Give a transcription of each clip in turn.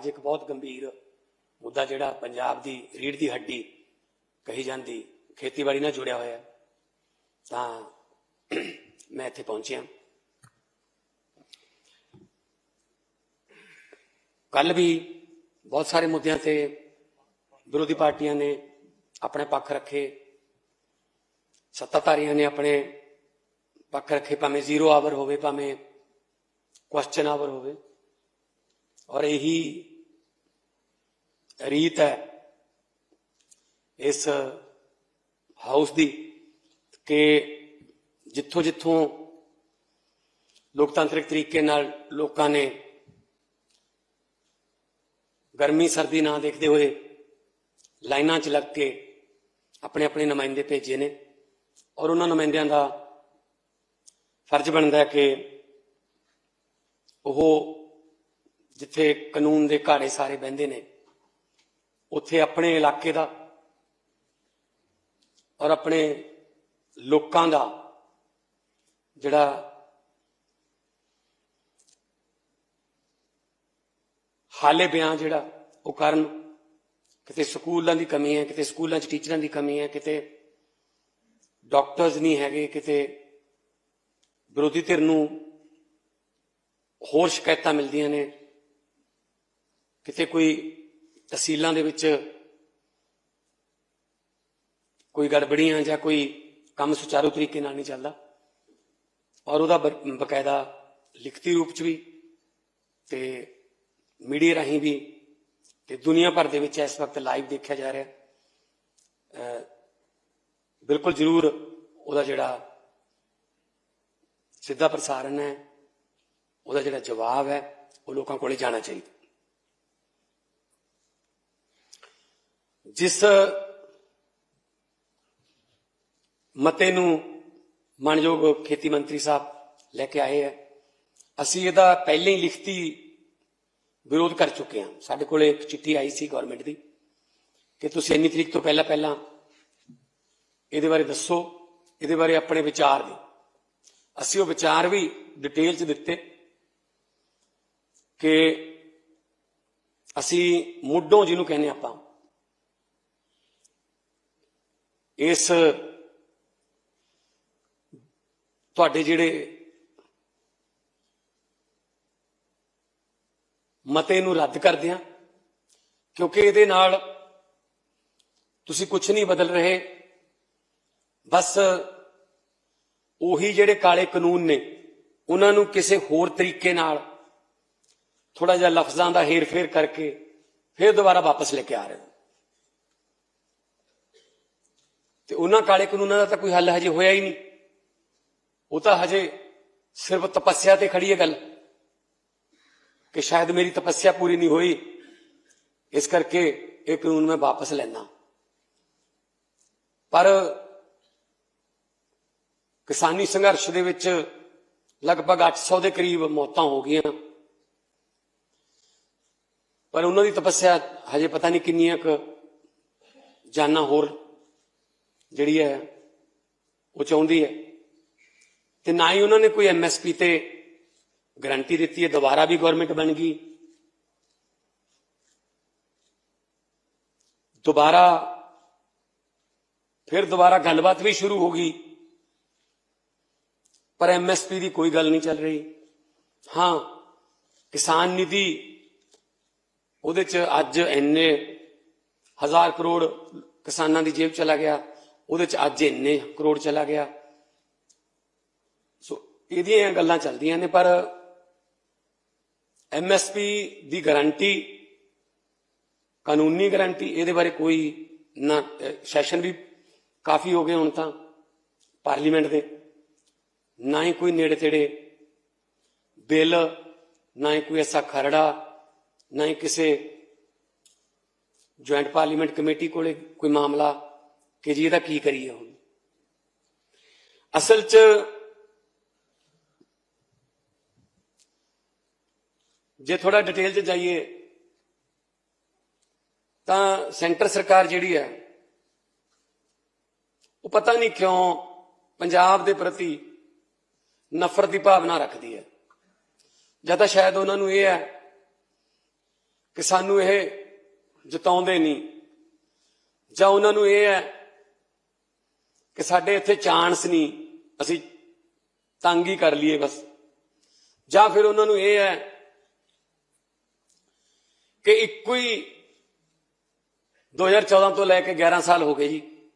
ਅੱਜ ਇੱਕ ਬਹੁਤ ਗੰਭੀਰ ਮੁੱਦਾ ਜਿਹੜਾ ਪੰਜਾਬ ਦੀ ਰੀੜ ਦੀ ਹੱਡੀ ਕਹੀ ਜਾਂਦੀ, ਖੇਤੀਬਾੜੀ ਨਾਲ ਜੁੜਿਆ ਹੋਇਆ ਤਾਂ ਮੈਂ ਇੱਥੇ ਪਹੁੰਚਿਆ। ਕੱਲ ਵੀ ਬਹੁਤ ਸਾਰੇ ਮੁੱਦਿਆਂ ਤੇ ਵਿਰੋਧੀ ਪਾਰਟੀਆਂ ਨੇ ਆਪਣੇ ਪੱਖ ਰੱਖੇ। ਸੱਤਾਧਾਰੀਆਂ ਨੇ ਆਪਣੇ ਪੱਖ ਰੱਖੇ, ਭਾਵੇਂ ਜ਼ੀਰੋ ਆਵਰ ਹੋਵੇ, ਭਾਵੇਂ ਕੁਐਸਚਨ ਆਵਰ ਹੋਵੇ। ਔਰ ਇਹੀ ਰੀਤ ਹੈ। ਇਸ ਹਾਊਸ ਦੀ ਕਿ ਜਿੱਥੋਂ ਜਿੱਥੋਂ ਲੋਕਤਾਂਤਰਿਕ ਤਰੀਕੇ ਨਾਲ ਲੋਕਾਂ ਨੇ ਗਰਮੀ, ਸਰਦੀ ਨਾ ਦੇਖਦੇ ਹੋਏ ਲਾਈਨਾਂ 'ਚ ਲੱਗ ਕੇ ਆਪਣੇ ਆਪਣੇ ਨੁਮਾਇੰਦੇ ਭੇਜੇ ਨੇ ਔਰ ਉਹਨਾਂ ਨੁਮਾਇੰਦਿਆਂ ਦਾ ਫਰਜ਼ ਬਣਦਾ ਹੈ ਕਿ ਉਹ ਜਿੱਥੇ ਕਾਨੂੰਨ ਦੇ ਘਾੜੇ ਸਾਰੇ ਬਹਿੰਦੇ ਨੇ ਉੱਥੇ ਆਪਣੇ ਇਲਾਕੇ ਦਾ ਔਰ ਆਪਣੇ ਲੋਕਾਂ ਦਾ ਜਿਹੜਾ ਹਾਲੇ ਬਿਆਨ ਜਿਹੜਾ ਉਹ ਕਰਨ ਕਿਤੇ ਸਕੂਲਾਂ ਦੀ ਕਮੀ ਹੈ, ਕਿਤੇ ਸਕੂਲਾਂ 'ਚ ਟੀਚਰਾਂ ਦੀ ਕਮੀ ਹੈ, ਕਿਤੇ ਡਾਕਟਰਸ ਨਹੀਂ ਹੈਗੇ, ਕਿਤੇ ਵਿਰੋਧੀ ਧਿਰ ਨੂੰ ਹੋਰ ਸ਼ਿਕਾਇਤਾਂ ਮਿਲਦੀਆਂ ਨੇ, ਕਿਤੇ ਕੋਈ ਤਹਿਸੀਲਾਂ ਦੇ ਵਿੱਚ ਕੋਈ ਗੜਬੜੀਆਂ ਜਾਂ ਕੋਈ ਕੰਮ ਸੁਚਾਰੂ ਤਰੀਕੇ ਨਾਲ ਨਹੀਂ ਚੱਲਦਾ। ਔਰ ਉਹਦਾ ਬ- ਬਕਾਇਦਾ ਲਿਖਤੀ ਰੂਪ ਚ ਵੀ ਤੇ ਮੀਡੀਆ ਰਾਹੀਂ ਵੀ ਤੇ ਦੁਨੀਆ ਭਰ ਦੇ ਵਿੱਚ ਇਸ ਵਕਤ ਲਾਈਵ ਦੇਖਿਆ ਜਾ ਰਿਹਾ। ਬਿਲਕੁਲ ਜ਼ਰੂਰ ਉਹਦਾ ਜਿਹੜਾ ਸਿੱਧਾ ਪ੍ਰਸਾਰਣ ਹੈ, ਉਹਦਾ ਜਿਹੜਾ ਜਵਾਬ ਹੈ, ਉਹ ਲੋਕਾਂ ਕੋਲੇ ਜਾਣਾ ਚਾਹੀਦਾ। ਜਿਸ ਮਤੇ ਨੂੰ ਮਾਨਯੋਗ ਖੇਤੀ ਮੰਤਰੀ ਸਾਹਿਬ ਲੈ ਕੇ ਆਏ ਹੈ ਅਸੀਂ ਇਹਦਾ ਪਹਿਲਾਂ ਹੀ ਲਿਖਤੀ ਵਿਰੋਧ ਕਰ ਚੁੱਕੇ ਹਾਂ। ਸਾਡੇ ਕੋਲੇ ਇੱਕ ਚਿੱਠੀ ਆਈ ਸੀ ਗਵਰਨਮੈਂਟ ਦੀ ਕਿ ਤੁਸੀਂ ਇੰਨੀ ਤਰੀਕ ਤੋਂ ਪਹਿਲਾਂ ਪਹਿਲਾਂ ਇਹਦੇ ਬਾਰੇ ਦੱਸੋ, ਇਹਦੇ ਬਾਰੇ ਆਪਣੇ ਵਿਚਾਰ ਦਿਓ। ਅਸੀਂ ਉਹ ਵਿਚਾਰ ਵੀ ਡਿਟੇਲ ਚ ਦਿੱਤੇ ਕਿ ਅਸੀਂ ਮੁੱਢੋਂ ਜਿਹਨੂੰ ਕਹਿੰਦੇ ਆਪਾਂ ਇਸ ਤੁਹਾਡੇ ਜਿਹੜੇ ਮਤੇ ਨੂੰ ਰੱਦ ਕਰਦੇ ਆ, ਕਿਉਂਕਿ ਇਹਦੇ ਨਾਲ ਤੁਸੀਂ ਕੁਝ ਨਹੀਂ ਬਦਲ ਰਹੇ। ਬਸ ਉਹੀ ਜਿਹੜੇ ਕਾਲੇ ਕਾਨੂੰਨ ਨੇ, ਉਹਨਾਂ ਨੂੰ ਕਿਸੇ ਹੋਰ ਤਰੀਕੇ ਨਾਲ ਥੋੜਾ ਜਿਹਾ ਲਫ਼ਜ਼ਾਂ ਦਾ ਹੇਰ-ਫੇਰ ਕਰਕੇ ਫਿਰ ਦੁਬਾਰਾ ਵਾਪਸ ਲੈ ਕੇ ਆ ਰਹੇ ਹੋ। ਤੇ ਉਹਨਾਂ ਕਾਲੇ ਕਾਨੂੰਨਾਂ ਦਾ ਤਾਂ ਕੋਈ ਹੱਲ ਹਜੇ ਹੋਇਆ ਹੀ ਨਹੀਂ। ਉਹ ਤਾਂ ਹਜੇ ਸਿਰਫ ਤਪੱਸਿਆ ਤੇ ਖੜੀ ਹੈ ਗੱਲ। ਕਿ ਸ਼ਾਇਦ ਮੇਰੀ ਤਪੱਸਿਆ ਪੂਰੀ ਨਹੀਂ ਹੋਈ। ਇਸ ਕਰਕੇ ਇਹ ਕਾਨੂੰਨ ਮੈਂ ਵਾਪਸ ਲੈਣਾ ਪਰ ਕਿਸਾਨੀ ਸੰਘਰਸ਼ ਦੇ ਵਿੱਚ ਲਗਭਗ 800 ਦੇ ਕਰੀਬ ਮੌਤਾਂ ਹੋ ਗਈਆਂ। ਪਰ ਉਹਨਾਂ ਦੀ ਤਪੱਸਿਆ ਹਜੇ ਪਤਾ ਨਹੀਂ ਕਿੰਨੀਆਂ ਕੁ ਜਾਨਾਂ ਹੋਰ ਜਿਹੜੀ ਹੈ, ਉਹ ਚਾਹੁੰਦੀ ਹੈ। ਤੇ ਨਾ ਹੀ ਉਹਨਾਂ ਨੇ ਕੋਈ ਐਮਐਸਪੀ ਤੇ ਗਾਰੰਟੀ ਦਿੱਤੀ ਹੈ, ਦੁਬਾਰਾ ਵੀ ਗਵਰਨਮੈਂਟ ਬਣ ਗਈ। ਦੁਬਾਰਾ, ਫਿਰ ਦੁਬਾਰਾ ਗੱਲਬਾਤ ਵੀ ਸ਼ੁਰੂ ਹੋ ਗਈ। ਪਰ ਐਮਐਸਪੀ ਦੀ ਕੋਈ ਗੱਲ ਨਹੀਂ ਚੱਲ ਰਹੀ। ਹਾਂ, ਕਿਸਾਨ ਨਿਧੀ, ਉਹਦੇ ਚ ਅੱਜ ਇੰਨੇ ਹਜ਼ਾਰ ਕਰੋੜ ਕਿਸਾਨਾਂ ਦੀ ਜੇਬ ਚਲਾ ਗਿਆ। ਉਹਦੇ ਚ ਅੱਜ ਇੰਨੇ ਕਰੋੜ ਚਲਾ ਗਿਆ। ਸੋ ਇਹਦੀਆਂ ਗੱਲਾਂ ਚੱਲਦੀਆਂ ਨੇ, ਪਰ ਐਮਐਸਪੀ ਦੀ ਗਾਰੰਟੀ ਕਾਨੂੰਨੀ ਗਾਰੰਟੀ ਇਹਦੇ ਬਾਰੇ ਕੋਈ ਨਾ ਸੈਸ਼ਨ ਵੀ ਕਾਫੀ ਹੋ ਗਏ ਹੁਣ ਤਾਂ ਪਾਰਲੀਮੈਂਟ ਦੇ। ਨਾ ਹੀ ਕੋਈ ਨੇੜੇ ਤੇੜੇ ਬਿੱਲ, ਨਾ ਹੀ ਕੋਈ ਐਸਾ ਖਰੜਾ, ਨਾ ਹੀ ਕਿਸੇ ਜੁਆਇੰਟ ਪਾਰਲੀਮੈਂਟ ਕਮੇਟੀ ਕੋਲੇ ਕੋਈ ਮਾਮਲਾ ਕਿ ਜੀ ਇਹਦਾ ਕੀ ਕਰੀਏ ਹੁਣ? ਅਸਲ 'ਚ ਜੇ ਥੋੜਾ ਡਿਟੇਲ 'ਚ ਜਾਈਏ, ਤਾਂ ਸੈਂਟਰ ਸਰਕਾਰ ਜਿਹੜੀ ਹੈ, ਉਹ ਪਤਾ ਨਹੀਂ ਕਿਉਂ ਪੰਜਾਬ ਦੇ ਪ੍ਰਤੀ ਨਫ਼ਰਤ ਦੀ ਭਾਵਨਾ ਰੱਖਦੀ ਹੈ। ਜਾਂ ਤਾਂ ਸ਼ਾਇਦ ਉਹਨਾਂ ਨੂੰ ਇਹ ਹੈ ਕਿ ਸਾਨੂੰ ਇਹ ਜਿਤਾਉਂਦੇ ਨਹੀਂ, ਜਾਂ ਉਹਨਾਂ ਨੂੰ ਇਹ ਹੈ ਕਿ ਸਾਡੇ ਇੱਥੇ ਚਾਂਸ ਨਹੀਂ, ਅਸੀਂ ਤੰਗ ਹੀ ਕਰ ਲਈਏ ਬਸ। ਜਾਂ ਫਿਰ ਉਹਨਾਂ ਨੂੰ ਇਹ ਹੈ ਕਿ ਇੱਕੋ ਹੀ 2014 ਤੋਂ ਲੈ ਕੇ 11 ਸਾਲ ਹੋ ਗਏ ਜੀ।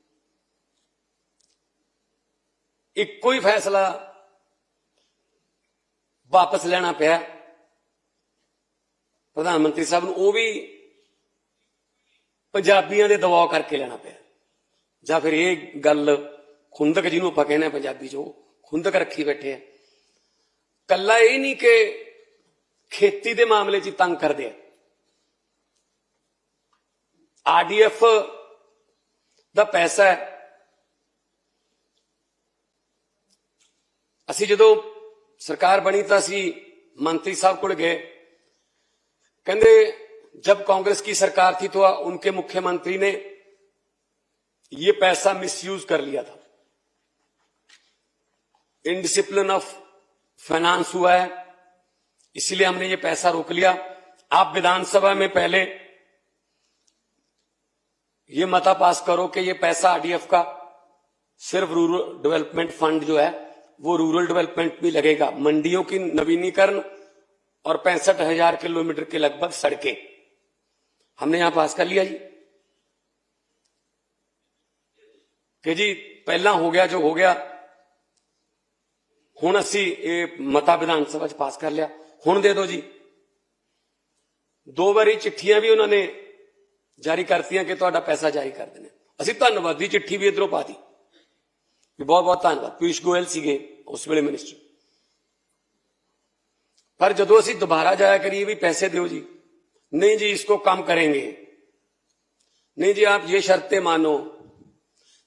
ਇੱਕੋ ਹੀ ਫੈਸਲਾ ਵਾਪਸ ਲੈਣਾ ਪਿਆ। ਪ੍ਰਧਾਨ ਮੰਤਰੀ ਸਾਹਿਬ ਨੂੰ ਉਹ ਵੀ ਪੰਜਾਬੀਆਂ ਦੇ ਦਬਾਅ ਕਰਕੇ ਲੈਣਾ ਪਿਆ। ਜਾਂ ਫਿਰ ਇਹ ਗੱਲ ਖੁੰਦਕ ਜਿਹਨੂੰ ਆਪਾਂ ਕਹਿੰਦੇ ਆ ਪੰਜਾਬੀ 'ਚ, ਉਹ ਖੁੰਦਕ ਰੱਖੀ ਬੈਠੇ ਆ। ਕੱਲਾ ਇਹ ਨਹੀਂ ਕਿ ਖੇਤੀ ਦੇ ਮਾਮਲੇ 'ਚ ਤੰਗ ਕਰਦੇ ਆ। ਆਰਡੀਐਫ ਦਾ ਪੈਸਾ ਅਸੀਂ ਜਦੋਂ ਸਰਕਾਰ ਬਣੀ ਤਾਂ ਅਸੀਂ ਮੰਤਰੀ ਸਾਹਿਬ ਕੋਲ ਗਏ। ਕਹਿੰਦੇ, ਜਦ ਕਾਂਗਰਸ ਕੀ ਸਰਕਾਰ ਥੀ ਤਾਂ ਉਨਕੇ ਮੁੱਖ ਮੰਤਰੀ ਨੇ ये पैसा मिसयूज कर लिया था। इनडिसिप्लिन ऑफ़ फाइनेंस हुआ है, इसलिए हमने ये पैसा रोक लिया। आप विधानसभा में पहले ये मता पास करो कि ये पैसा आरडीएफ का सिर्फ़ रूरल डेवलपमेंट फंड जो है, वो रूरल डेवलपमेंट में लगेगा। मंडियों की नवीनीकरण और पैंसठ हज़ार किलोमीटर के लगभग सड़कें। हमने यहाँ पास कर लिया जी। कि जी पहला हो गया जो हो गया ਹੁਣ ਅਸੀਂ ਇਹ ਮਤਾ ਵਿਧਾਨ ਸਭਾ ਚ ਪਾਸ ਕਰ ਲਿਆ ਹੁਣ ਦੇ ਦਿਓ ਜੀ ਦੋ ਵਾਰੀ ਚਿੱਠੀਆਂ ਵੀ ਉਹਨਾਂ ਨੇ ਜਾਰੀ ਕਰਤੀਆਂ ਕਿ ਤੁਹਾਡਾ ਪੈਸਾ ਜਾਰੀ ਕਰ ਦੇਣਾ ਅਸੀਂ ਧੰਨਵਾਦੀ ਚਿੱਠੀ ਵੀ ਇਧਰੋਂ ਪਾਤੀ ਵੀ ਬਹੁਤ ਬਹੁਤ ਧੰਨਵਾਦ ਪੀਸ਼ ਗੋਇਲ ਸੀਗੇ ਉਸ ਵੇਲੇ ਮਿਨਿਸਟਰ पर जदों ਅਸੀਂ दोबारा जाया करिए भी पैसे दो जी नहीं जी इसको कम करेंगे नहीं जी आप ये शर्तें मानो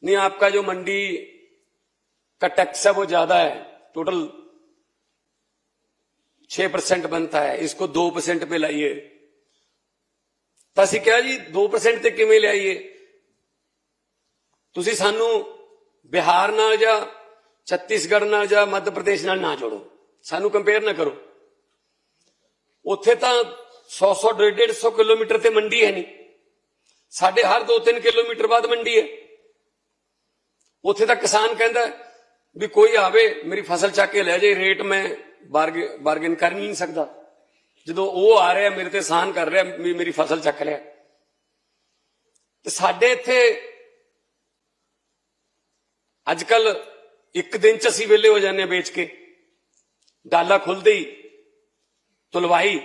नहीं आपका जो मंडी का टैक्स है वो ज्यादा है टोटल छह परसेंट बनता है इसको दो परसेंट पे लाइए ਤਾਂ ਅਸੀਂ ਕਿਹਾ ਜੀ 2% ਤੇ ਕਿਵੇਂ ਲਿਆਈਏ ਤੁਸੀਂ ਸਾਨੂੰ ਬਿਹਾਰ ਨਾਲ ਜਾਂ ਛੱਤੀਸਗੜ੍ਹ ਨਾਲ ਜਾਂ ਮੱਧ ਪ੍ਰਦੇਸ਼ ਨਾਲ ਨਾ ਜੋੜੋ ਸਾਨੂੰ ਕੰਪੇਅਰ ਨਾ ਕਰੋ ਉੱਥੇ ਤਾਂ 100 100 150 ਕਿਲੋਮੀਟਰ ਤੇ ਮੰਡੀ ਹੈ ਨਹੀਂ ਸਾਡੇ ਹਰ 2-3 ਕਿਲੋਮੀਟਰ ਬਾਅਦ ਮੰਡੀ ਹੈ ਉੱਥੇ ਤਾਂ ਕਿਸਾਨ ਕਹਿੰਦਾ ਵੀ ਕੋਈ ਆਵੇ, ਮੇਰੀ ਫਸਲ ਚੱਕ ਕੇ ਲੈ ਜਾਏ, ਰੇਟ ਮੈਂ ਬਾਰਗੇਨ ਕਰ ਨਹੀਂ ਸਕਦਾ। ਜਦੋਂ ਉਹ ਆ ਰਿਹਾ, ਮੇਰੇ ਤੇ ਸਾਨ ਕਰ ਰਿਹਾ ਵੀ ਮੇਰੀ ਫਸਲ ਚੱਕ ਲਿਆ। ਤੇ ਸਾਡੇ ਇੱਥੇ ਅੱਜ ਕੱਲ ਇੱਕ ਦਿਨ ਚ ਅਸੀਂ ਵਿਹਲੇ ਹੋ ਜਾਂਦੇ ਆ ਵੇਚ ਕੇ। ਡਾਲਾ ਖੁੱਲਦੇ ਹੀ ਤੁਲਵਾਈ,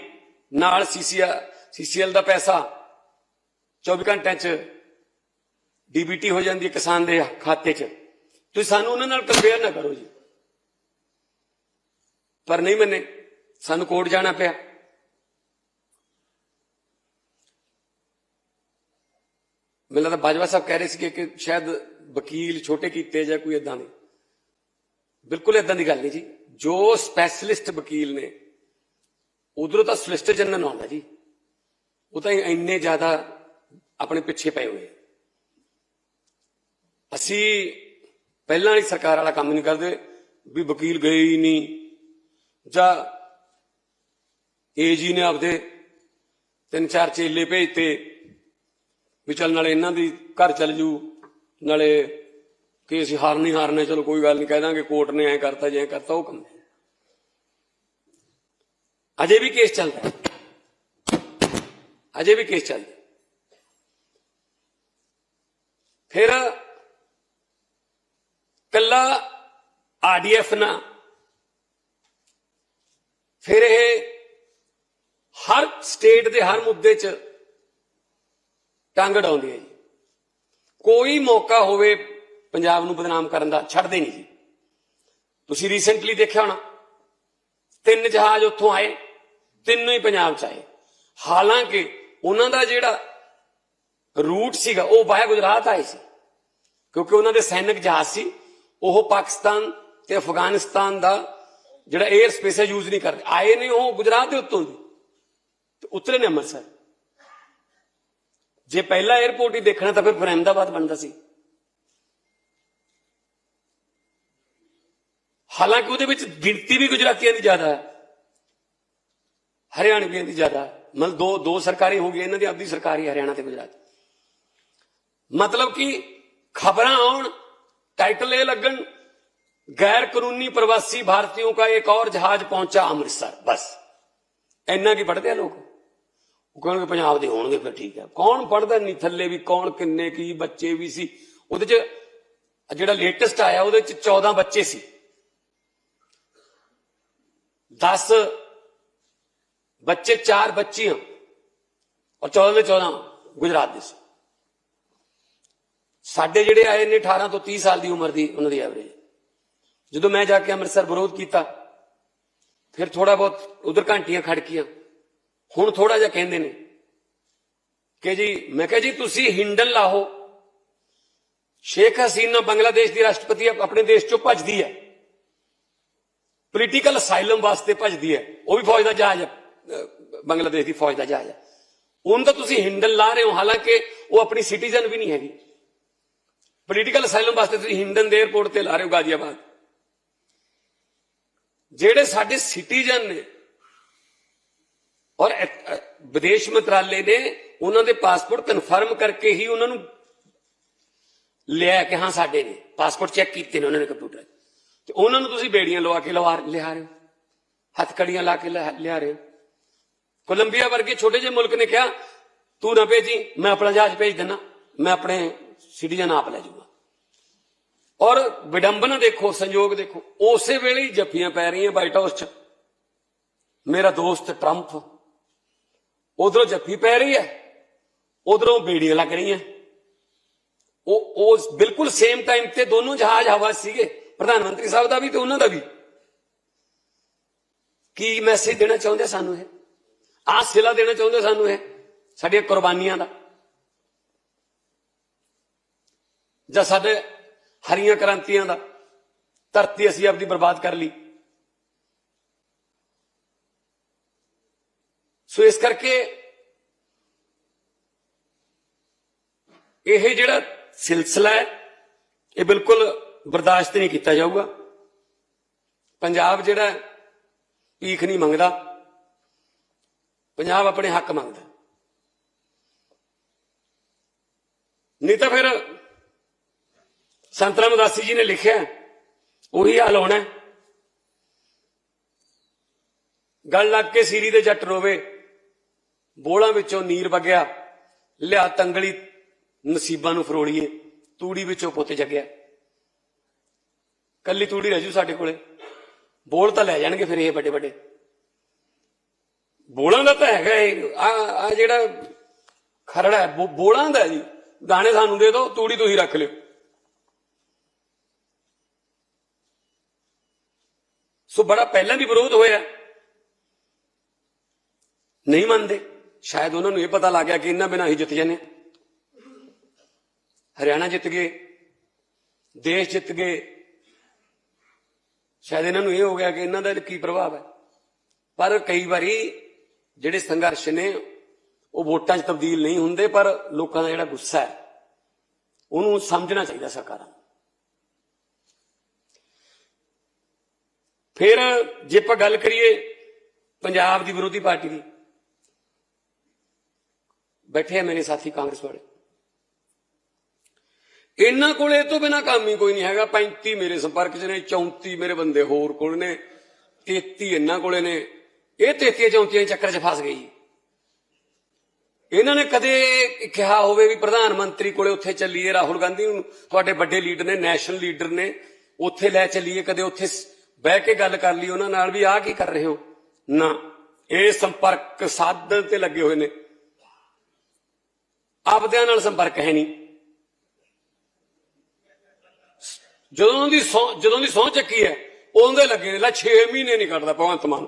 ਨਾਲ ਸੀਸੀਆ, ਸੀਸੀਐਲ ਦਾ ਪੈਸਾ 24 ਘੰਟਿਆਂ ਚ ਡੀਬੀਟੀ ਹੋ ਜਾਂਦੀ ਹੈ ਕਿਸਾਨ ਦੇ ਖਾਤੇ 'ਚ। ਤੁਸੀਂ ਸਾਨੂੰ ਉਹਨਾਂ ਨਾਲ ਕੰਪੇਅਰ ਨਾ ਕਰੋ ਜੀ। ਪਰ ਨਹੀਂ ਮੰਨੇ, ਸਾਨੂੰ ਕੋਰਟ ਜਾਣਾ ਪਿਆ। ਮੈਨੂੰ ਲੱਗਦਾ ਬਾਜਵਾ ਸਾਹਿਬ ਕਹਿ ਰਹੇ ਸੀ ਕਿ ਸ਼ਾਇਦ ਵਕੀਲ ਛੋਟੇ ਕੀਤੇ ਜਾਂ ਕੋਈ ਇਦਾਂ ਦੇ। ਬਿਲਕੁਲ ਇਦਾਂ ਦੀ ਗੱਲ ਨਹੀਂ ਜੀ। ਜੋ ਸਪੈਸ਼ਲਿਸਟ ਵਕੀਲ ਨੇ, ਉਧਰੋਂ ਤਾਂ ਸੋਲਿਸਟਰ ਜਨਰਲ ਆਉਂਦਾ ਜੀ। ਉਹ ਤਾਂ ਇੰਨੇ ਜ਼ਿਆਦਾ ਆਪਣੇ ਪਿੱਛੇ ਪਏ ਹੋਏ ਆ। ਅਸੀਂ ਪਹਿਲਾਂ ਵਾਲੀ ਸਰਕਾਰ ਵਾਲਾ ਕੰਮ ਨਹੀਂ ਕਰਦੇ ਵੀ ਵਕੀਲ ਗਏ ਹੀ ਨਹੀਂ। ਜਾਂ ਏਜੀ ਨੇ ਆਪਦੇ ਤਿੰਨ ਚਾਰ ਚੇਲੇ ਭੇਜਤੇ ਵੀ ਚੱਲ ਨਾਲੇ ਇਹਨਾਂ ਦੀ ਘਰ ਚੱਲ ਜੂ, ਨਾਲੇ ਕਿ ਅਸੀਂ ਹਾਰ ਨਹੀਂ ਹਾਰਨੇ, ਚਲੋ ਕੋਈ ਗੱਲ ਨਹੀਂ, ਕਹਿ ਦਾਂਗੇ ਕੋਰਟ ਨੇ ਐ ਕਰਤਾ ਜੇ, ਐ ਕਰਤਾ, ਉਹ ਕੰਮ ਅਜੇ ਵੀ ਕੇਸ ਚੱਲਦਾ ਅਜੇ ਵੀ ਕੇਸ ਚੱਲਦਾ ਫਿਰ ਕੱਲਾ ਆਰਡੀਐਫ ਨਾ। ਫਿਰ ਇਹ ਹਰ ਸਟੇਟ ਦੇ ਹਰ ਮੁੱਦੇ 'ਚ ਟੰਗ ਅਡਾਉਂਦੀ ਹੈ ਜੀ। ਕੋਈ ਮੌਕਾ ਹੋਵੇ ਪੰਜਾਬ ਨੂੰ ਬਦਨਾਮ ਕਰਨ ਦਾ, ਛੱਡਦੇ ਨਹੀਂ ਜੀ। ਤੁਸੀਂ ਰੀਸੈਂਟਲੀ ਦੇਖਿਆ ਹੋਣਾ, ਤਿੰਨ ਜਹਾਜ਼ ਉੱਥੋਂ ਆਏ, ਤਿੰਨੋਂ ਹੀ ਪੰਜਾਬ ਚ ਆਏ। ਹਾਲਾਂਕਿ ਉਹਨਾਂ ਦਾ ਜਿਹੜਾ ਰੂਟ ਸੀਗਾ, ਉਹ ਵਾਇਆ ਗੁਜਰਾਤ ਆਏ ਸੀ, ਕਿਉਂਕਿ ਉਹਨਾਂ ਦੇ ਸੈਨਿਕ ਜਹਾਜ਼ ਸੀ। ਉਹ ਪਾਕਿਸਤਾਨ ਤੇ ਅਫਗਾਨਿਸਤਾਨ ਦਾ ਜਿਹੜਾ 에ਅਰ ਸਪੇਸ ਹੈ ਯੂਜ਼ ਨਹੀਂ ਕਰਦੇ। ਆਏ ਨੇ ਉਹ ਗੁਜਰਾਤ ਦੇ ਉੱਤੋਂ ਦੀ। ਤੇ ਉਤਰੇ ਨੇ ਅੰਮ੍ਰਿਤਸਰ। ਜੇ ਪਹਿਲਾ 에ਅਰਪੋਰਟ ਹੀ ਦੇਖਣਾ ਤਾਂ ਫਿਰ ਫਿਰ ਅਹਿਮਦਾਬਾਦ ਬਣਦਾ ਸੀ। ਹਾਲਾਂਕਿ ਉਹਦੇ ਵਿੱਚ ਗਿਣਤੀ ਵੀ ਗੁਜਰਾਤੀਆਂ ਦੀ ਜ਼ਿਆਦਾ ਹੈ। ਹਰਿਆਣਵੀਆਂ ਦੀ ਜ਼ਿਆਦਾ ਮਤਲਬ ਦੋ ਦੋ ਸਰਕਾਰੀ ਹੋ ਗਈ ਇਹਨਾਂ ਦੀ ਆਪਦੀ ਸਰਕਾਰੀ ਹਰਿਆਣਾ ਤੇ ਗੁਜਰਾਤ। ਮਤਲਬ ਕਿ ਖਬਰਾਂ ਆਉਣ टाइटल ये लगन गैर कानूनी प्रवासी भारतीयों का एक और जहाज पहुंचा अमृतसर बस ਇੰਨਾ ਕੀ ਪੜਦੇ ਆ ਲੋਕ ਉਹ ਕਹਿਣਗੇ ਪੰਜਾਬ ਦੇ ਹੋਣਗੇ ਫਿਰ ਠੀਕ ਹੈ ਕੌਣ ਪੜਦਾ ਨਹੀਂ ਥੱਲੇ ਵੀ ਕੌਣ ਕਿੰਨੇ ਕੀ ਬੱਚੇ ਵੀ ਸੀ ਉਹਦੇ ਚ ਜਿਹੜਾ ਲੇਟੈਸਟ ਆਇਆ ਉਹਦੇ ਚ 14 ਬੱਚੇ ਸੀ 10 ਬੱਚੇ 4 ਬੱਚੀਆਂ ਔਰ 14 ਦੇ 14 ਗੁਜਰਾਤ ਦੇ ਸੀ ਸਾਡੇ ਜਿਹੜੇ ਆਏ ਨੇ 18 ਤੋਂ 30 ਸਾਲ ਦੀ ਉਮਰ ਦੀ, ਉਹਨਾਂ ਦੀ ਐਵਰੇਜ ਜਦੋਂ ਮੈਂ ਜਾ ਕੇ ਅੰਮ੍ਰਿਤਸਰ ਵਿਰੋਧ ਕੀਤਾ, ਫਿਰ ਥੋੜਾ ਬਹੁਤ ਉਧਰ ਘੰਟੀਆਂ ਖੜਕੀਆਂ। ਹੁਣ ਥੋੜਾ ਜਿਹਾ ਕਹਿੰਦੇ ਨੇ ਕਿ ਜੀ, ਮੈਂ ਕਿਹਾ ਜੀ, ਤੁਸੀਂ ਹਿੰਡਨ ਲਾਹੋ। ਸ਼ੇਖ ਹਸੀਨਾ ਬੰਗਲਾਦੇਸ਼ ਦੀ ਰਾਸ਼ਟਰਪਤੀ ਆਪਣੇ ਦੇਸ਼ ਚੋਂ ਭੱਜਦੀ ਹੈ। ਪੋਲੀਟੀਕਲ ਅਸਾਈਲਮ ਵਾਸਤੇ ਭੱਜਦੀ ਹੈ। ਉਹ ਵੀ ਫੌਜ ਦਾ ਜਹਾਜ਼ ਹੈ ਬੰਗਲਾਦੇਸ਼ ਦੀ ਫੌਜ ਦਾ ਜਹਾਜ਼ ਹੈ। ਉਹਨੂੰ ਤਾਂ ਤੁਸੀਂ ਹਿੰਡਨ ਲਾ ਰਹੇ ਹੋ, ਹਾਲਾਂਕਿ ਉਹ ਆਪਣੀ ਸਿਟੀਜ਼ਨ ਵੀ ਨਹੀਂ ਹੈਗੀ। ਪੋਲੀਟੀਕਲ ਅਸਾਈਲਮ ਵਾਸਤੇ ਤੁਸੀਂ ਹਿੰਡਨ ਦੇ 에ਅਰਪੋਰਟ ਤੇ ਲਾ ਰਹੇ ਹੋ ਗਾਜ਼ੀਆਬਾਦ। ਜਿਹੜੇ ਸਾਡੇ ਸਿਟੀਜ਼ਨ ਨੇ ਔਰ ਵਿਦੇਸ਼ ਮੰਤਰਾਲੇ ਨੇ ਉਹਨਾਂ ਦੇ ਪਾਸਪੋਰਟ ਕਨਫਰਮ ਕਰਕੇ ਹੀ ਉਹਨਾਂ ਨੂੰ ਲਿਆ ਕਿ ਹਾਂ ਸਾਡੇ ਨੇ। ਪਾਸਪੋਰਟ ਚੈੱਕ ਕੀਤੇ ਨੇ ਉਹਨਾਂ ਨੇ ਕੰਪਿਊਟਰ ਤੇ ਉਹਨਾਂ ਨੂੰ ਤੁਸੀਂ ਬੇੜੀਆਂ ਲਵਾ ਕੇ ਲਵਾ ਲਿਆ ਰਹੇ ਹੋ। ਹੱਥ ਕੜੀਆਂ ਲਾ ਕੇ ਲਿਆ ਲਿਆ ਰਹੇ ਹੋ। ਕੋਲੰਬੀਆ ਵਰਗੇ ਛੋਟੇ ਜਿਹੇ ਮੁਲਕ ਨੇ ਕਿਹਾ, ਤੂੰ ਨਾ ਭੇਜੀ, ਮੈਂ ਆਪਣਾ ਜਹਾਜ਼ ਭੇਜ ਦਿੰਦਾ ਮੈਂ ਆਪਣੇ ਸਿਟੀਜ਼ਨ ਆਪ ਲੈ ਜਾਊਗਾ। ਔਰ ਵਿਡੰਬਨਾ ਦੇਖੋ, ਸੰਯੋਗ ਦੇਖੋ, ਉਸੇ ਵੇਲੇ ਹੀ ਜੱਫੀਆਂ ਪੈ ਰਹੀਆਂ ਵਾਈਟ ਹਾਊਸ 'ਚ। ਮੇਰਾ ਦੋਸਤ ਟਰੰਪ, ਉਧਰੋਂ ਜੱਫੀ ਪੈ ਰਹੀ ਹੈ, ਉਧਰੋਂ ਬੇੜੀਆਂ ਲੱਗ ਰਹੀਆਂ। ਉਹ ਉਹ ਬਿਲਕੁਲ ਸੇਮ ਟਾਈਮ ਤੇ ਦੋਨੋਂ ਜਹਾਜ਼ ਹਵਾ ਸੀਗੇ, ਪ੍ਰਧਾਨ ਮੰਤਰੀ ਸਾਹਿਬ ਦਾ ਵੀ ਤੇ ਉਹਨਾਂ ਦਾ ਵੀ। ਕੀ ਮੈਸੇਜ ਦੇਣਾ ਚਾਹੁੰਦੇ ਸਾਨੂੰ ਇਹ? ਆਹ ਸਿਲਾ ਦੇਣਾ ਚਾਹੁੰਦੇ ਸਾਨੂੰ ਇਹ, ਸਾਡੀਆਂ ਕੁਰਬਾਨੀਆਂ ਦਾ। ਜਾਂ ਸਾਡੇ ਹਰੀਆਂ ਕ੍ਰਾਂਤੀਆਂ ਦਾ ਧਰਤੀ ਅਸੀਂ ਆਪਦੀ ਬਰਬਾਦ ਕਰ ਲਈ। ਸੋ ਇਸ ਕਰਕੇ ਇਹ ਜਿਹੜਾ ਸਿਲਸਿਲਾ ਹੈ, ਇਹ ਬਿਲਕੁਲ ਬਰਦਾਸ਼ਤ ਨਹੀਂ ਕੀਤਾ ਜਾਊਗਾ। ਪੰਜਾਬ ਜਿਹੜਾ ਭੀਖ ਨਹੀਂ ਮੰਗਦਾ। ਪੰਜਾਬ ਆਪਣੇ ਹੱਕ ਮੰਗਦਾ। ਨਹੀਂ ਤਾਂ ਫਿਰ ਸੰਤ ਰਾਮਦਾਸੀ ਜੀ ਨੇ ਲਿਖਿਆ ਉਹੀ ਹਾਲ ਹੋਣਾ ਗੱਲ ਲੱਗ ਕੇ ਸੀਰੀ ਦੇ ਜੱਟ ਰੋਵੇ, ਬੋਲਾਂ ਵਿੱਚੋਂ ਨੀਰ ਵਗਿਆ, ਲਿਆ ਤੰਗਲੀ ਨਸੀਬਾਂ ਨੂੰ ਫਰੋੜੀਏ ਤੂੜੀ ਵਿੱਚੋਂ ਪੁੱਤ ਜਗਿਆ। ਕੱਲੀ ਤੂੜੀ ਰਹਿ ਜੂ ਸਾਡੇ ਕੋਲੇ, ਬੋਲ ਤਾਂ ਲੈ ਜਾਣਗੇ ਫਿਰ ਇਹ ਵੱਡੇ ਵੱਡੇ। ਬੋਲਾਂ ਦਾ ਤਾਂ ਹੈਗਾ ਇਹ, ਆ ਆ ਜਿਹੜਾ ਖਰੜਾ ਹੈ, ਬੋ- ਬੋਲਾਂ ਦਾ ਜੀ। ਦਾਣੇ ਸਾਨੂੰ ਦੇ ਦਿਓ ਤੂੜੀ ਤੁਸੀਂ ਰੱਖ ਲਿਓ। ਸੋ ਬੜਾ ਪਹਿਲਾਂ ਵੀ ਵਿਰੋਧ ਹੋਇਆ। ਨਹੀਂ ਮੰਨਦੇ। ਸ਼ਾਇਦ ਉਹਨਾਂ ਨੂੰ ਇਹ ਪਤਾ ਲੱਗ ਗਿਆ ਕਿ ਇਹਨਾਂ ਬਿਨਾਂ ਹੀ ਜਿੱਤ ਜਾਂਦੇ ਹਰਿਆਣਾ ਜਿੱਤ ਗਏ, ਦੇਸ਼ ਜਿੱਤ ਗਏ। ਸ਼ਾਇਦ ਇਹਨਾਂ ਨੂੰ ਇਹ ਹੋ ਗਿਆ ਕਿ ਇਹਨਾਂ ਦਾ ਕੀ ਪ੍ਰਭਾਵ ਹੈ। ਪਰ ਕਈ ਵਾਰੀ ਜਿਹੜੇ ਸੰਘਰਸ਼ ਨੇ, ਉਹ ਵੋਟਾਂ 'ਚ ਤਬਦੀਲ ਨਹੀਂ ਹੁੰਦੇ, ਪਰ ਲੋਕਾਂ ਦਾ ਜਿਹੜਾ ਗੁੱਸਾ ਹੈ, ਉਹਨੂੰ ਸਮਝਣਾ ਚਾਹੀਦਾ ਸਰਕਾਰਾਂ ਫਿਰ ਜੇ ਆਪਾਂ ਗੱਲ ਕਰੀਏ ਪੰਜਾਬ ਦੀ ਵਿਰੋਧੀ ਪਾਰਟੀ ਦੀ, ਬੈਠੇ ਆ ਮੇਰੇ ਸਾਥੀ ਕਾਂਗਰਸ ਵਾਲੇ। ਇਹਨਾਂ ਕੋਲ ਇਹ ਤੋਂ ਬਿਨਾ ਕੰਮ ਹੀ ਕੋਈ ਨਹੀਂ ਹੈਗਾ। 35 ਮੇਰੇ ਸੰਪਰਕ 'ਚ ਨੇ 34 ਮੇਰੇ ਬੰਦੇ ਹੋਰ ਕੋਲ ਨੇ 33 ਇਹਨਾਂ ਕੋਲੇ ਨੇ। ਇਹ 33 34 ਚੱਕਰ 'ਚ ਫਸ ਗਈ। ਇਹਨਾਂ ਨੇ ਕਦੇ ਕਿਹਾ ਹੋਵੇ ਵੀ ਪ੍ਰਧਾਨ ਮੰਤਰੀ ਕੋਲੇ ਉੱਥੇ ਚੱਲੀਏ, ਰਾਹੁਲ ਗਾਂਧੀ ਨੂੰ ਤੁਹਾਡੇ ਵੱਡੇ ਲੀਡਰ ਨੇ, ਨੈਸ਼ਨਲ ਲੀਡਰ ਨੇ, ਉੱਥੇ ਲੈ ਚੱਲੀਏ, ਕਦੇ ਉੱਥੇ ਬਹਿ ਕੇ ਗੱਲ ਕਰ ਲਈ, ਉਹਨਾਂ ਨਾਲ ਵੀ ਆਹ ਕੀ ਕਰ ਰਹੇ ਹੋ? ਨਾ, ਇਹ ਸੰਪਰਕ ਸਾਧਨ ਤੇ ਲੱਗੇ ਹੋਏ ਨੇ। ਆਪਦਿਆਂ ਨਾਲ ਸੰਪਰਕ ਹੈ ਨਹੀਂ। ਜਦੋਂ ਦੀ ਸਹੁੰ ਜਦੋਂ ਦੀ ਸਹੁੰ ਚੱਕੀ ਹੈ, ਉਹਦੇ ਲੱਗੇ ਨੇ, ਲੈ 6 ਮਹੀਨੇ ਨਹੀਂ ਕੱਢਦਾ ਭਗਵੰਤ ਮਾਨ।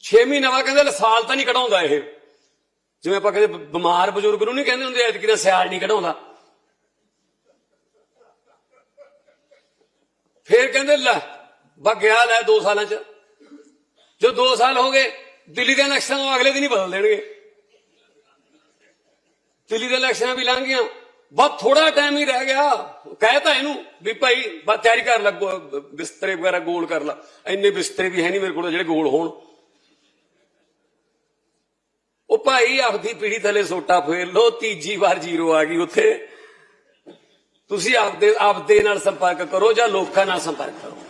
6 ਮਹੀਨੇ ਬਾਅਦ ਕਹਿੰਦੇ, ਲੈ ਸਾਲ ਤਾਂ ਨਹੀਂ ਕਢਾਉਂਦਾ ਇਹ। ਜਿਵੇਂ ਆਪਾਂ ਕਹਿੰਦੇ, ਬ- ਬਿਮਾਰ ਬਜ਼ੁਰਗ ਨੂੰ ਨਹੀਂ ਕਹਿੰਦੇ ਹੁੰਦੇ, ਐਤਕੀ ਦਾ ਸਿਆਲ ਨਹੀਂ ਕਢਾਉਂਦਾ। ਫੇਰ ਕਹਿੰਦੇ, ਲੈ ਬਾ ਗਿਆ ਲੈ 2 ਸਾਲਾਂ ਚ। ਜੋ 2 ਸਾਲ ਹੋ ਗਏ, ਦਿੱਲੀ ਦੇ ਇਲੈਕਸ਼ਨ ਨੂੰ ਅਗਲੇ ਦਿਨ ਹੀ ਬਦਲ ਦੇਣਗੇ। ਦਿੱਲੀ ਦੇ ਇਲੈਕਸ਼ਨਾਂ ਵੀ ਲੰਘ ਗਈਆਂ ਬਸ ਥੋੜਾ ਟਾਈਮ ਹੀ ਰਹਿ ਗਿਆ। ਕਹਿਤਾ ਇਹਨੂੰ ਵੀ ਭਾਈ, ਬਸ ਤਿਆਰੀ ਕਰ ਲੱਗੋ ਬਿਸਤਰੇ ਵਗੈਰਾ ਗੋਲ ਕਰ ਲਾ। ਇੰਨੇ ਬਿਸਤਰੇ ਵੀ ਹੈ ਨਹੀਂ ਮੇਰੇ ਕੋਲ, ਜਿਹੜੇ ਗੋਲ ਹੋਣ। ਉਹ ਭਾਈ ਆਪਦੀ ਪੀੜੀ ਥੱਲੇ ਸੋਟਾ ਫੇਰ ਲੋ ਤੀਜੀ ਵਾਰ ਜ਼ੀਰੋ ਆ ਗਈ ਉੱਥੇ। ਤੁਸੀਂ ਆਪਦੇ ਆਪਦੇ ਨਾਲ ਸੰਪਰਕ ਕਰੋ ਜਾਂ ਲੋਕਾਂ ਨਾਲ ਸੰਪਰਕ ਕਰੋ।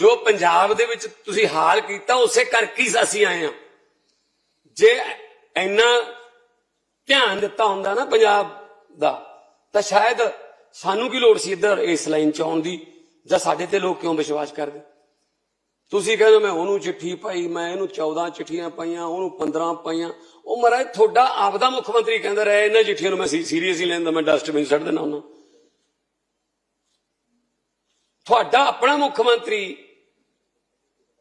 ਜੋ ਪੰਜਾਬ ਦੇ ਵਿੱਚ ਤੁਸੀਂ ਹਾਲ ਕੀਤਾ, ਉਸੇ ਕਰਕੇ ਹੀ ਅਸੀਂ ਆਏ ਹਾਂ? ਜੇ ਇੰਨਾ ਧਿਆਨ ਦਿੱਤਾ ਹੁੰਦਾ ਨਾ ਪੰਜਾਬ ਦਾ, ਤਾਂ ਸ਼ਾਇਦ ਸਾਨੂੰ ਕੀ ਲੋੜ ਸੀ ਇੱਧਰ ਇਸ ਲਾਈਨ ਚ ਆਉਣ ਦੀ? ਜਾਂ ਸਾਡੇ ਤੇ ਲੋਕ ਕਿਉਂ ਵਿਸ਼ਵਾਸ ਕਰਦੇ? ਤੁਸੀਂ ਕਹਿੰਦੇ ਮੈਂ ਉਹਨੂੰ ਚਿੱਠੀ ਪਾਈ, ਮੈਂ ਇਹਨੂੰ 14 ਚਿੱਠੀਆਂ ਪਾਈਆਂ, ਉਹਨੂੰ 15 ਪਾਈਆਂ। ਉਹ ਮਹਾਰਾਜ, ਤੁਹਾਡਾ ਆਪਦਾ ਮੁੱਖ ਮੰਤਰੀ ਕਹਿੰਦਾ ਰਿਹਾ, ਇਹਨਾਂ ਚਿੱਠੀਆਂ ਨੂੰ ਮੈਂ ਸੀਰੀਅਸਲੀ ਲੈਂਦਾ ਮੈਂ ਡਸਟਬਿਨ ਸੱਟ ਦੇਣਾ ਉਹਨਾਂ ਤੁਹਾਡਾ ਆਪਣਾ ਮੁੱਖ ਮੰਤਰੀ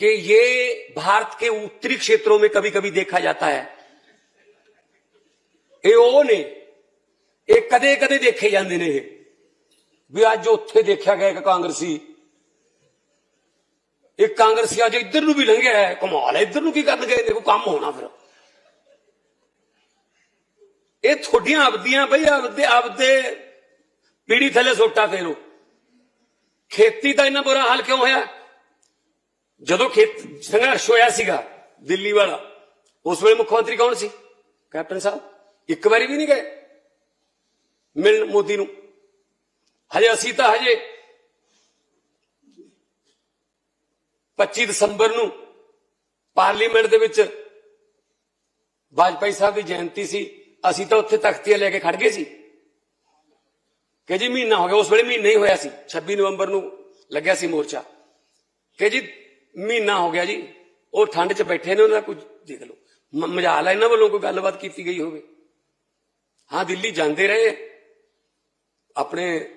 कि ये भारत के उत्तरी क्षेत्रों में कभी कभी देखा जाता है ਇਹ ਉਹ ਨੇ ਇਹ ਕਦੇ ਕਦੇ ਦੇਖੇ ਜਾਂਦੇ ਨੇ ਇਹ ਵੀ ਅੱਜ ਉੱਥੇ ਦੇਖਿਆ ਗਿਆ ਇੱਕ ਕਾਂਗਰਸੀ ਇੱਕ ਕਾਂਗਰਸੀ ਅੱਜ ਇੱਧਰ ਨੂੰ ਵੀ ਲੰਘਿਆ ਹੈ ਕਮਾਲ ਹੈ ਇੱਧਰ ਨੂੰ ਕੀ ਕਰਨ ਗਏ ਨੇ ਕੋਈ ਕੰਮ ਹੋਣਾ ਫਿਰ ਇਹ ਤੁਹਾਡੀਆਂ ਆਪਦੀਆਂ ਬਈ ਆਪਦੇ ਆਪਦੇ ਪੀੜੀ ਥੱਲੇ ਸੋਟਾ ਫੇਰੋ ਖੇਤੀ ਦਾ ਇੰਨਾ ਬੁਰਾ ਹਾਲ ਕਿਉਂ ਹੋਇਆ ਜਦੋਂ ਖੇਤ ਸੰਘਰਸ਼ ਹੋਇਆ ਸੀਗਾ, ਦਿੱਲੀ ਵਾਲਾ, ਉਸ ਵੇਲੇ ਮੁੱਖ ਮੰਤਰੀ ਕੌਣ ਸੀ? ਕੈਪਟਨ ਸਾਹਿਬ। ਇੱਕ ਵਾਰੀ ਵੀ ਨਹੀਂ ਗਏ ਮਿਲਣ ਮੋਦੀ ਨੂੰ। ਹਜੇ ਅਸੀਂ ਤਾਂ ਹਜੇ 25 ਦਸੰਬਰ ਨੂੰ ਪਾਰਲੀਮੈਂਟ ਦੇ ਵਿੱਚ ਵਾਜਪਾਈ ਸਾਹਿਬ ਦੀ ਜਯੰਤੀ ਸੀ। ਅਸੀਂ ਤਾਂ ਉੱਥੇ ਤਖਤੀਆਂ ਲੈ ਕੇ ਖੜ ਗਏ ਸੀ। ਕਿ ਜੀ ਮਹੀਨਾ ਹੋ ਗਿਆ, ਉਸ ਵੇਲੇ ਮਹੀਨਾ ਹੀ ਹੋਇਆ ਸੀ। 26 ਨਵੰਬਰ ਨੂੰ ਲੱਗਿਆ ਸੀ ਮੋਰਚਾ। ਕਿ ਜੀ ਮਹੀਨਾ ਹੋ ਗਿਆ ਜੀ। ਉਹ ਠੰਡ 'ਚ ਬੈਠੇ ਨੇ, ਉਹਨਾਂ ਦਾ ਕੁਝ ਦੇਖ ਲਓ। ਮ- ਮਜਾਲ ਹੈ ਇਹਨਾਂ ਵੱਲੋਂ ਕੋਈ ਗੱਲਬਾਤ ਕੀਤੀ ਗਈ ਹੋਵੇ। ਹਾਂ, ਦਿੱਲੀ ਜਾਂਦੇ ਰਹੇ। ਆਪਣੇ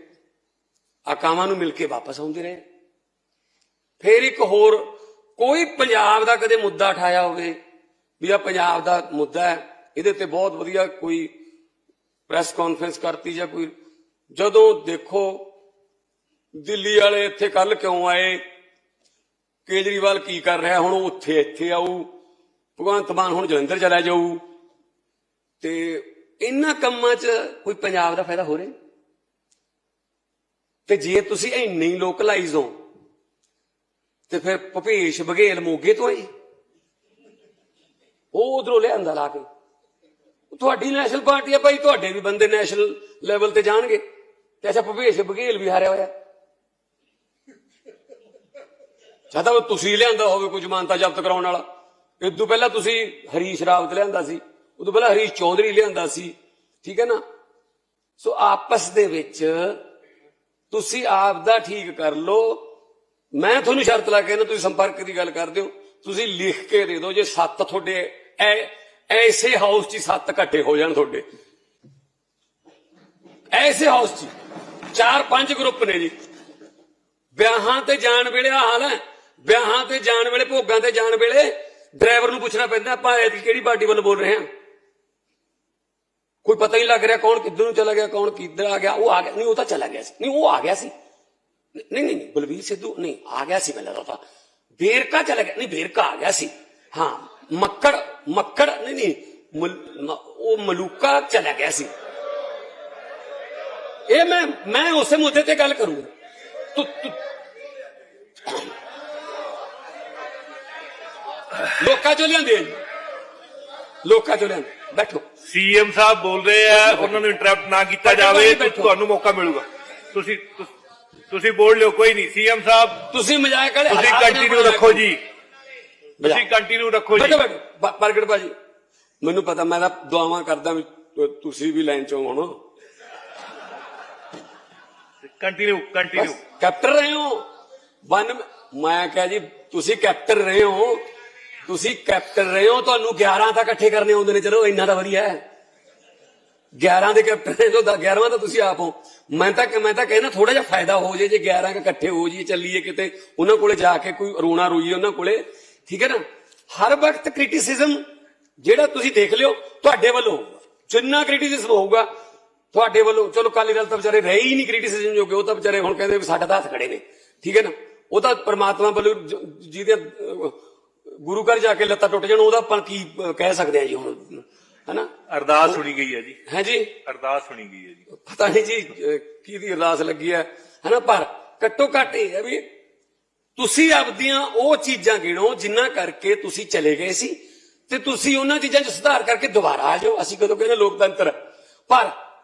ਆਕਾਵਾਂ ਨੂੰ ਮਿਲ ਕੇ ਵਾਪਸ ਆਉਂਦੇ ਰਹੇ। ਫੇਰ ਇੱਕ ਹੋਰ, ਕੋਈ ਪੰਜਾਬ ਦਾ ਕਦੇ ਮੁੱਦਾ ਉਠਾਇਆ ਹੋਵੇ, ਵੀ ਆ ਪੰਜਾਬ ਦਾ ਮੁੱਦਾ ਹੈ, ਇਹਦੇ ਤੇ ਬਹੁਤ ਵਧੀਆ ਕੋਈ ਪ੍ਰੈਸ ਕਾਨਫਰੰਸ ਕਰਤੀ ਜਾਂ ਕੋਈ, ਜਦੋਂ ਦੇਖੋ ਦਿੱਲੀ ਵਾਲੇ ਇੱਥੇ ਕੱਲ ਕਿਉਂ ਆਏ ਕੇਜਰੀਵਾਲ ਕੀ ਕਰ ਰਿਹਾ? ਹੁਣ ਉਹ ਉੱਥੇ ਇੱਥੇ ਆਊ। ਭਗਵੰਤ ਮਾਨ ਹੁਣ ਜਲੰਧਰ ਚਲਾ ਜਾਊ। ਤੇ ਇਹਨਾਂ ਕੰਮਾਂ 'ਚ ਕੋਈ ਪੰਜਾਬ ਦਾ ਫਾਇਦਾ ਹੋ ਰਿਹਾ? ਤੇ ਜੇ ਤੁਸੀਂ ਇੰਨੇ ਹੀ ਲੋਕਲਾਈਜ਼ ਹੋ, ਤੇ ਫਿਰ ਭੁਪੇਸ਼ ਬਘੇਲ ਮੋਗੇ ਤੋਂ ਆਈ? ਉਹ ਉਧਰੋਂ ਲਿਆਂਦਾ ਲਾ ਕੇ। ਤੁਹਾਡੀ ਨੈਸ਼ਨਲ ਪਾਰਟੀ ਆ ਭਾਈ, ਤੁਹਾਡੇ ਵੀ ਬੰਦੇ ਨੈਸ਼ਨਲ ਲੈਵਲ ਤੇ ਜਾਣਗੇ। ਤੇ ਅੱਛਾ, ਭੁਪੇਸ਼ ਬਘੇਲ ਵੀ ਹਾਰਿਆ ਹੋਇਆ। ਚਾਹਤਾ ਉਹ ਤੁਸੀਂ ਲਿਆਂਦਾ ਹੋਵੇ ਕੋਈ ਜ਼ਮਾਨਤਾ ਜ਼ਬਤ ਕਰਾਉਣ ਵਾਲਾ। ਇਦੋਂ ਪਹਿਲਾਂ ਤੁਸੀਂ ਹਰੀਸ਼ ਰਾਵਤ ਲਿਆਂਦਾ ਸੀ, ਉਦੋਂ ਪਹਿਲਾਂ ਹਰੀਸ਼ ਚੌਧਰੀ ਲਿਆਂਦਾ ਸੀ, ਠੀਕ ਹੈ ਨਾ? ਸੋ ਆਪਸ ਦੇ ਵਿੱਚ ਤੁਸੀਂ ਆਪ ਦਾ ਠੀਕ ਕਰ ਲਓ। ਮੈਂ ਤੁਹਾਨੂੰ ਸ਼ਰਤ ਲਾ ਕੇ ਨਾ ਤੁਸੀਂ ਸੰਪਰਕ ਦੀ ਗੱਲ ਕਰਦੇ ਹੋ ਤੁਸੀਂ ਲਿਖ ਕੇ ਦੇ ਦਿਓ ਜੇ ਸੱਤ ਤੁਹਾਡੇ ਐਸੇ ਹਾਊਸ 'ਚ ਸੱਤ ਇਕੱਠੇ ਹੋ ਜਾਣ ਤੁਹਾਡੇ। ਐਸੇ ਹਾਊਸ 'ਚ ਚਾਰ ਪੰਜ ਗਰੁੱਪ ਨੇ ਜੀ। ਵਿਆਹਾਂ ਤੇ ਜਾਣ ਵੇਲੇ ਹਾਲ ਹੈ। ਵਿਆਹਾਂ ਤੇ ਜਾਣ ਵੇਲੇ, ਭੋਗਾਂ ਤੇ ਜਾਣ ਵੇਲੇ ਡਰਾਈਵਰ ਨੂੰ ਪੁੱਛਣਾ ਪੈਂਦਾ, ਆਪਾਂ ਐਤਕੀ ਕਿਹੜੀ ਪਾਰਟੀ ਵੱਲ ਬੋਲ ਰਹੇ ਹਾਂ? ਕੋਈ ਪਤਾ ਹੀ ਲੱਗ ਰਿਹਾ ਕੌਣ ਕਿੱਧਰ ਨੂੰ ਚਲਾ ਗਿਆ, ਕੌਣ ਕਿੱਧਰ ਆ ਗਿਆ, ਉਹ ਆ ਗਿਆ। ਨਹੀਂ, ਉਹ ਤਾਂ ਚਲਾ ਗਿਆ ਸੀ। ਨਹੀਂ, ਉਹ ਆ ਗਿਆ ਸੀ। ਨਹੀਂ ਨਹੀਂ ਨਹੀਂ, ਬਲਵੀਰ ਸਿੱਧੂ, ਨਹੀਂ, ਆ ਗਿਆ ਸੀ ਮੈਨੂੰ ਲੱਗਦਾ। ਵੇਰਕਾ ਚਲਾ ਗਿਆ। ਨਹੀਂ, ਵੇਰਕਾ ਆ ਗਿਆ ਸੀ। ਹਾਂ, ਮੱਕੜ ਮੱਕੜ, ਨਹੀਂ ਨਹੀਂ, ਮਲ- ਮ- ਉਹ ਮਲੂਕਾ ਚਲਾ ਗਿਆ ਸੀ। ਇਹ ਮੈਂ ਮੈਂ ਉਸੇ ਮੁੱਦੇ ਤੇ ਗੱਲ ਕਰੂੰਗਾ। ਤੂੰ ਤੂੰ ਲੋਕਾਂ ਚੋਂ ਲਿਆਂਦੇ ਆ ਜੀ। ਲੋਕਾਂ ਚੋਂ ਲਿਆਂਦੇ ਬੈਠੋ। ਸੀਐਮ ਸਾਹਿਬ ਬੋਲ ਰਹੇ ਆ ਉਹਨਾਂ ਨੂੰ ਇੰਟਰਰਪਟ ਨਾ ਕੀਤਾ ਜਾਵੇ। ਤੁਹਾਨੂੰ ਮੌਕਾ ਮਿਲੂਗਾ। ਤੁਸੀਂ ਤੁਸ- ਬੋਲ ਲਿਓ ਕੋਈ ਨਹੀਂ। ਸੀਐਮ ਸਾਹਿਬ ਤੁਸੀਂ ਮਜ਼ਾਕ ਵਾਲੇ ਤੁਸੀਂ ਕੰਟੀਨਿਊ ਰੱਖੋ ਜੀ। ਤੁਸੀਂ ਕੰਟੀਨਿਊ ਰੱਖੋ ਜੀ। ਬੈਠੋ ਪ੍ਰਗਟ ਭਾਜੀ ਮੈਨੂੰ ਪਤਾ ਮੈਂ ਤਾਂ ਦੁਆਵਾਂ ਕਰਦਾ ਤੁਸੀਂ ਵੀ ਲਾਈਨ ਚੋਂ ਹੋਣਾ। ਕੰਟੀਨਿਊ ਕੰਟੀਨਿਊ ਕੈਪਟਨ ਰਹੇ ਹੋ। ਵਨ ਮੈਂ ਕਿਹਾ ਜੀ ਤੁਸੀਂ ਕੈਪਟਨ ਰਹੇ ਹੋ। ਤੁਸੀਂ ਕੈਪਟਨ ਰਹੇ ਹੋ, ਤੁਹਾਨੂੰ 11 ਤਾਂ ਇਕੱਠੇ ਕਰਨੇ ਆਉਂਦੇ ਨੇ। ਚਲੋ, ਇੰਨਾ ਤਾਂ ਵਧੀਆ ਹੈ। 11 ਦੇ ਕੈਪਟਨ ਜੋ 11ਵਾਂ ਤਾਂ ਤੁਸੀਂ ਆਪ ਹੋ। ਮੈਂ ਤਾਂ ਮੈਂ ਤਾਂ ਕਹਿੰਦਾ ਥੋੜਾ ਜਿਹਾ ਫਾਇਦਾ ਹੋ ਜੇ ਜੇ 11 ਇਕੱਠੇ ਹੋ ਜੀ ਚੱਲੀਏ ਕਿਤੇ, ਉਹਨਾਂ ਕੋਲੇ ਜਾ ਕੇ ਕੋਈ ਰੋਣਾ ਰੋਈਏ ਉਹਨਾਂ ਕੋਲੇ। ਠੀਕ ਹੈ ਨਾ? ਹਰ ਵਕਤ ਕ੍ਰਿਟਿਸਿਜ਼ਮ ਜਿਹੜਾ ਤੁਸੀਂ ਦੇਖ ਲਿਓ, ਤੁਹਾਡੇ ਵੱਲੋਂ ਹੋਊਗਾ। ਜਿੰਨਾ ਕ੍ਰਿਟਿਸਿਜ਼ਮ ਹੋਊਗਾ, ਤੁਹਾਡੇ ਵੱਲੋਂ। ਚਲੋ ਕਾਲੀ ਦਲ ਤਾਂ ਵਿਚਾਰੇ ਰਹੇ ਹੀ ਨਹੀਂ ਕ੍ਰਿਟਿਸਿਜ਼ਮ ਜੋਗੇ, ਉਹ ਤਾਂ ਵਿਚਾਰੇ ਹੁਣ ਕਹਿੰਦੇ ਵੀ ਸਾਡੇ ਤਾਂ ਹੱਥ ਖੜੇ ਨੇ। ਠੀਕ ਹੈ ਨਾ? ਉਹ ਤਾਂ ਪਰਮਾਤਮਾ ਵੱਲੋਂ ਜਿਹਦੇ ਗੁਰੂ ਘਰ ਜਾ ਕੇ ਲੱਤਾਂ ਟੁੱਟ ਜਾਣ ਉਹਦਾ ਆਪਾਂ ਕੀ ਕਹਿ ਸਕਦੇ ਆ ਜੀ ਹੁਣ? ਹੈਨਾ? ਅਰਦਾਸ ਸੁਣੀ ਗਈ ਹੈ ਜੀ। ਹੈ ਜੀ? ਅਰਦਾਸ ਸੁਣੀ ਗਈ ਹੈ ਜੀ। ਪਤਾ ਨਹੀਂ ਜੀ ਕਿਹਦੀ ਅਰਦਾਸ ਲੱਗੀ ਹੈ ਹੈਨਾ? ਪਰ ਘੱਟੋ ਘੱਟ ਇਹ ਹੈ ਵੀ ਤੁਸੀਂ ਆਪਦੀਆਂ ਉਹ ਚੀਜ਼ਾਂ ਗਿਣੋ ਜਿੰਨਾ ਕਰਕੇ ਤੁਸੀਂ ਚਲੇ ਗਏ ਸੀ ਤੇ ਤੁਸੀਂ ਉਹਨਾਂ ਚੀਜ਼ਾਂ 'ਚ ਸੁਧਾਰ ਕਰਕੇ ਦੁਬਾਰਾ ਆ ਜਾਓ। ਅਸੀਂ ਕਦੋਂ ਕਹਿੰਦੇ ਲੋਕਤੰਤਰ? ਪਰ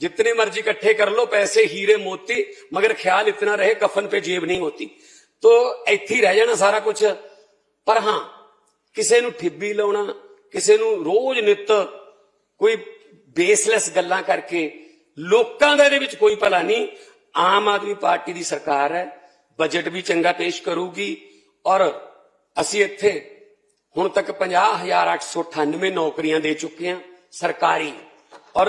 जितने मर्जी इकट्ठे कर लो पैसे हीरे मोती मगर ख्याल इतना रहे कफन पे जेब नहीं होती तो ਇੱਥੇ ਹੀ ਰਹਿ ਜਾਣਾ ਸਾਰਾ ਕੁਝ ਪਰ ਹਾਂ ਕਿਸੇ ਨੂੰ ਠਿੱਬੀ ਲਾਉਣਾ ਕਿਸੇ ਨੂੰ ਰੋਜ਼ ਨਿਤ ਕੋਈ ਬੇਸਲੈਸ ਗੱਲਾਂ ਕਰਕੇ ਲੋਕਾਂ ਦਾ ਇਹਦੇ ਵਿੱਚ ਕੋਈ ਭਲਾ ਨਹੀਂ ਆਮ ਆਦਮੀ ਪਾਰਟੀ ਦੀ ਸਰਕਾਰ ਹੈ ਬਜਟ ਵੀ ਚੰਗਾ ਪੇਸ਼ ਕਰੂਗੀ ਔਰ ਅਸੀਂ ਇੱਥੇ ਹੁਣ ਤੱਕ 50898 ਨੌਕਰੀਆਂ ਦੇ ਚੁੱਕੇ ਹਾਂ ਸਰਕਾਰੀ ਔਰ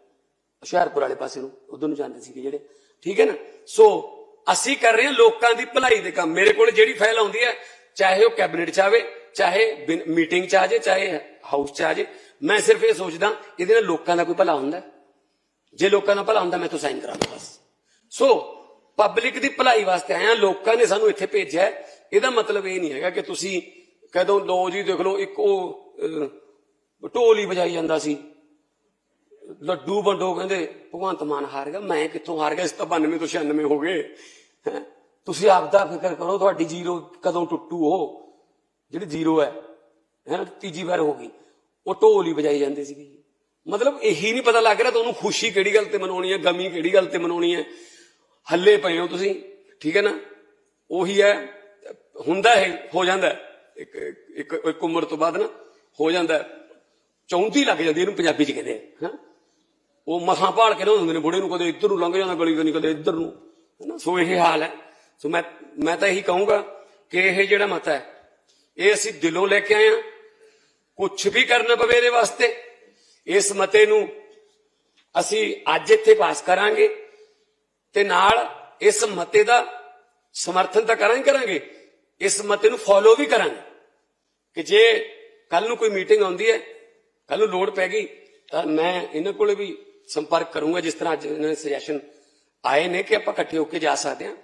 ਹੁਸ਼ਿਆਰਪੁਰ ਵਾਲੇ ਪਾਸੇ ਨੂੰ, ਉਧਰ ਨੂੰ ਜਾਂਦੇ ਸੀਗੇ ਜਿਹੜੇ। ਠੀਕ ਹੈ ਨਾ? ਸੋ ਅਸੀਂ ਕਰ ਰਹੇ ਹਾਂ ਲੋਕਾਂ ਦੀ ਭਲਾਈ ਦੇ ਕੰਮ। ਮੇਰੇ ਕੋਲ ਜਿਹੜੀ ਫਾਈਲ ਆਉਂਦੀ ਹੈ, ਚਾਹੇ ਉਹ ਕੈਬਨਿਟ ਚ ਆਵੇ, ਚਾਹੇ ਮੀਟਿੰਗ ਚ ਆ ਜਾਏ, ਚਾਹੇ ਹਾਊਸ ਚ ਆ ਜਾਏ, ਮੈਂ ਸਿਰਫ ਇਹ ਸੋਚਦਾ, ਇਹਦੇ ਨਾਲ ਲੋਕਾਂ ਦਾ ਕੋਈ ਭਲਾ ਹੁੰਦਾ ਜੇ ਲੋਕਾਂ ਦਾ ਭਲਾ ਹੁੰਦਾ, ਮੈਂ ਤਾਂ ਸਾਈਨ ਕਰਾਂਗਾ ਬਸ। ਸੋ ਪਬਲਿਕ ਦੀ ਭਲਾਈ ਵਾਸਤੇ ਆਇਆ ਲੋਕਾਂ ਨੇ ਸਾਨੂੰ ਇੱਥੇ ਭੇਜਿਆ ਇਹਦਾ ਮਤਲਬ ਇਹ ਨਹੀਂ ਹੈਗਾ ਕਿ ਤੁਸੀਂ ਕਦੋਂ ਲੋ ਜੀ, ਦੇਖ ਲਓ, ਇੱਕ ਉਹ ਢੋਲ ਹੀ ਵਜਾਈ ਜਾਂਦਾ ਸੀ। ਲੱਡੂ ਵੰਡੋ ਕਹਿੰਦੇ, ਭਗਵੰਤ ਮਾਨ ਹਾਰ ਗਿਆ, ਮੈਂ ਕਿੱਥੋਂ ਹਾਰ ਗਿਆ, ਇਸ ਤਾਂ 92 ਤੋਂ 96 ਹੋ ਗਏ। ਹੈਂ। ਤੁਸੀਂ ਆਪਦਾ ਫਿਕਰ ਕਰੋ, ਤੁਹਾਡੀ ਜ਼ੀਰੋ ਕਦੋਂ ਟੁੱਟੂ ਉਹ? ਜਿਹੜੀ ਜ਼ੀਰੋ ਹੈ ਹੈ? ਤੀਜੀ ਵਾਰ ਹੋ ਗਈ। ਉਹ ਢੋਲ ਹੀ ਵਜਾਈ ਜਾਂਦੇ ਸੀਗੇ। ਮਤਲਬ ਇਹੀ ਨਹੀਂ ਪਤਾ ਲੱਗ ਰਿਹਾ ਤੁਹਾਨੂੰ ਖੁਸ਼ੀ ਕਿਹੜੀ ਗੱਲ ਤੇ ਮਨਾਉਣੀ ਹੈ, ਗਮੀ ਕਿਹੜੀ ਗੱਲ ਤੇ ਮਨਾਉਣੀ ਹੈ। ਹੱਲੇ ਪਏ ਹੋ ਤੁਸੀਂ, ਠੀਕ ਹੈ ਨਾ? ਉਹੀ ਹੈ, ਹੁੰਦਾ ਹੈ ਹੋ ਜਾਂਦਾ ਇੱਕ ਇੱਕ ਇੱਕ ਉਮਰ ਤੋਂ ਬਾਅਦ ਨਾ, ਹੋ ਜਾਂਦਾ ਚੌਂਤੀ ਲੱਗ ਜਾਂਦੀ ਇਹਨੂੰ ਪੰਜਾਬੀ ਚ ਕਹਿੰਦੇ ਆ, ਹਾਂ? ਉਹ ਮਸਾਂ ਭਾਲ ਕੇ ਲਿਆਉਂਦੇ ਹੁੰਦੇ ਨੇ, ਬੁੜੇ ਨੂੰ ਕਦੇ ਇੱਧਰ ਨੂੰ ਲੰਘ ਜਾਂਦਾ ਗਲੀ ਤੋਂ, ਨਹੀਂ ਕਦੇ ਇੱਧਰ ਨੂੰ। ਹੈਨਾ? ਸੋ ਇਹ ਹਾਲ ਹੈ। ਸੋ ਮੈਂ ਮੈਂ ਤਾਂ ਇਹੀ ਕਹੂੰਗਾ ਕਿ ਇਹ ਜਿਹੜਾ ਮਤ ਹੈ, ਇਹ ਅਸੀਂ ਦਿਲੋਂ ਲੈ ਕੇ ਆਏ ਹਾਂ। ਕੁਝ ਵੀ ਕਰਨਾ ਪਵੇ ਇਹਦੇ ਵਾਸਤੇ, ਇਸ ਮਤੇ ਨੂੰ ਅਸੀਂ ਅੱਜ ਇੱਥੇ ਪਾਸ ਕਰਾਂਗੇ ਤੇ ਨਾਲ ਇਸ ਮਤੇ ਦਾ ਸਮਰਥਨ ਤਾਂ ਕਰਾਂਗੇ ਕਰਾਂਗੇ। ਇਸ ਮਤੇ ਨੂੰ ਫੋਲੋ ਵੀ ਕਰਾਂਗੇ। ਕਿ ਜੇ ਕੱਲ ਨੂੰ ਕੋਈ ਮੀਟਿੰਗ ਆਉਂਦੀ ਹੈ ਕੱਲ ਨੂੰ ਲੋੜ ਪੈ ਗਈ, ਤਾਂ ਮੈਂ ਇਹਨਾਂ ਕੋਲੇ ਵੀ ਸੰਪਰਕ ਕਰੂੰਗਾ ਜਿਸ ਤਰ੍ਹਾਂ ਅੱਜ ਇਹਨਾਂ ਨੇ ਸੁਜੈਸ਼ਨ ਆਏ ਨੇ ਕਿ ਆਪਾਂ ਇਕੱਠੇ ਹੋ ਕੇ ਜਾ ਸਕਦੇ ਹਾਂ।